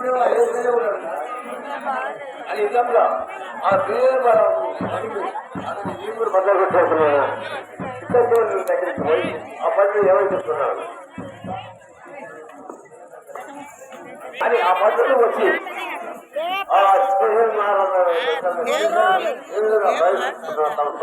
ఎప్పుడేమో ఉన్నాడు ఆ పేరు బద్దలు పెట్టేస్తున్నాను ఇద్దరు దగ్గరికి పోయి ఆ పని ఎవరు చెప్తున్నాడు అని ఆ పద్ధతి వచ్చి ఆ తన సొంత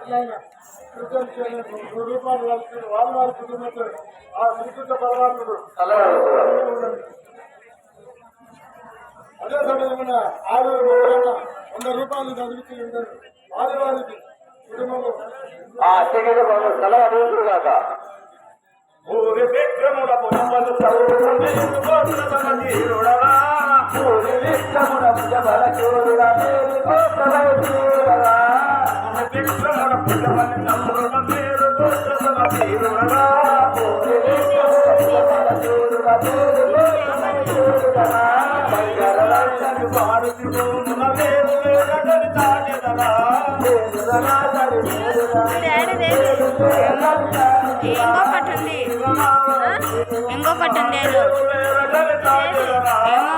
ఎట్లయినా మూడు రూపాయలు కలిసి వాళ్ళ వారి కుటుంబంతో ఆ శ్రీకృష్ణ పరమాత్ముడు అదే సమయంలో ఆలూరు ఎవరైనా వంద రూపాయలు చదివించి ఉంటారు వారి వారికి కుటుంబంలో ఆ అత్యగత సెలవు అడుగుతురు కాక ఊరి విక్రముల పునమలు తీరుడరా విక్రముల పునమలు ఇంకో పట్టుంది ఇంకో పట్టుంది ఏదో ఏమో?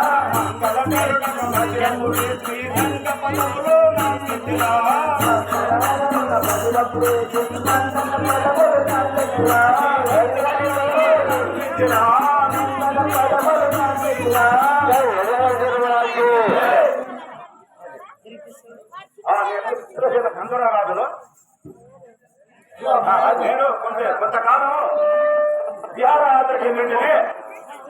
సత్యమునైన మంగళంగా విజయడము నేను కొంత కొంతకాలం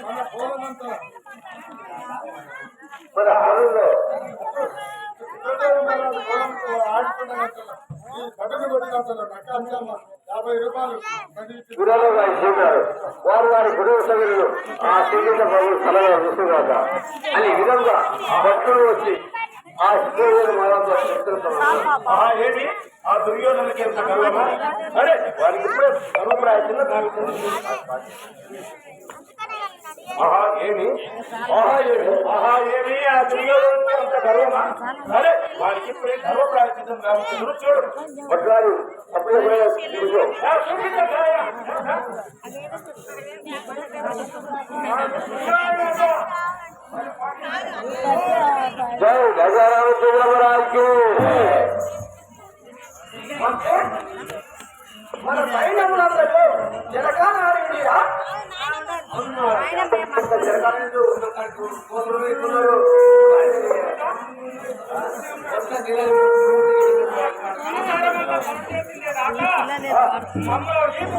మన పూలమంతా మరి ఆ రోజుల్లో వారు వారి కుటుంబ సభ్యులు ఆ శ్రీకృష్ణ ప్రభు సలహా విసుగాక అని ఈ విధంగా భక్తులు వచ్చి ಆ ಸುಯೋಧನ ಮಾಡುವಂತ ಶಸ್ತ್ರ ಆ ಹೇಳಿ ಆ ದುರ್ಯೋಧನಕ್ಕೆ ಅಂತ ಕರ್ಮ ಅರೆ ವಾರಿಬ್ಬರ ಸರ್ವಪ್ರಾಯದಿಂದ ಕಾಲ್ಕೊಂಡು ಆಹಾ ಏನಿ ಆಹಾ ಏನಿ ಆಹಾ ಏನಿ ಆ ದುರ್ಯೋಧನ ಅಂತ ಕರ್ಮ ಅರೆ ವಾರಿಬ್ಬರ ಸರ್ವಪ್ರಾಯದಿಂದ ಕಾಲ್ಕೊಂಡು ಚೋಡು ಒಟ್ಟಾರು ಅಪ್ರಭಾಯ ದುರ್ಯೋ ಆ ಸುಖಿತ ಕಾಯ ಅದೇನ పోయే ఇదిగో. ఆ, చూపించండి. జై గజారామ రాజు మన సైన్యములందరూ జనకానాడిరా మమ్మల్ని నీకు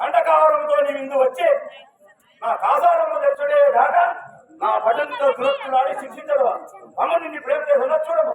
కంటకావరంతో నీ విందు వచ్చి నా కాసారము తెచ్చుడే కాక నా భజనతో దురత్తులాడి శిక్షించడు అమ్మ నిన్ను ప్రేమ చేసిన చూడము.